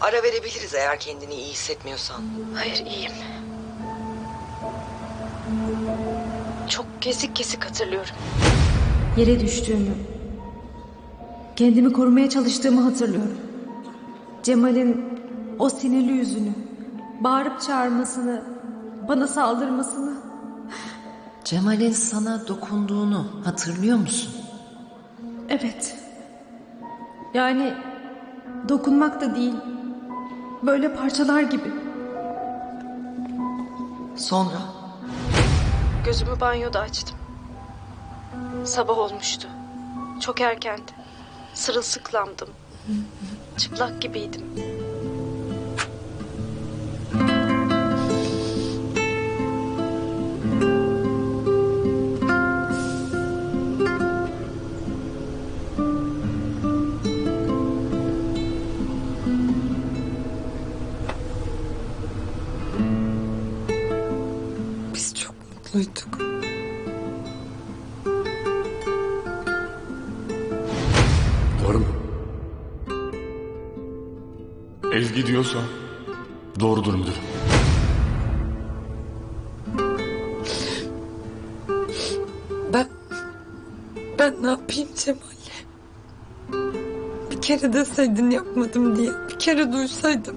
Ara verebiliriz eğer kendini iyi hissetmiyorsan. Hayır iyiyim. Çok kesik kesik hatırlıyorum. Yere düştüğümü, kendimi korumaya çalıştığımı hatırlıyorum. Cemal'in o sinirli yüzünü, bağırıp çağırmasını, bana saldırmasını. Cemal'in sana dokunduğunu hatırlıyor musun? Evet. Yani dokunmak da değil, böyle parçalar gibi. Sonra? Gözümü banyoda açtım. Sabah olmuştu. Çok erkendi. Sırılsıklamdım. Çıplak gibiydim. Biz çok mutluyduk. Doğru mu? Ezgi diyorsa doğrudur müdürüm. Ben... Ben ne yapayım Cemal'le? Bir kere deseydin yapmadım diye. Bir kere duysaydım.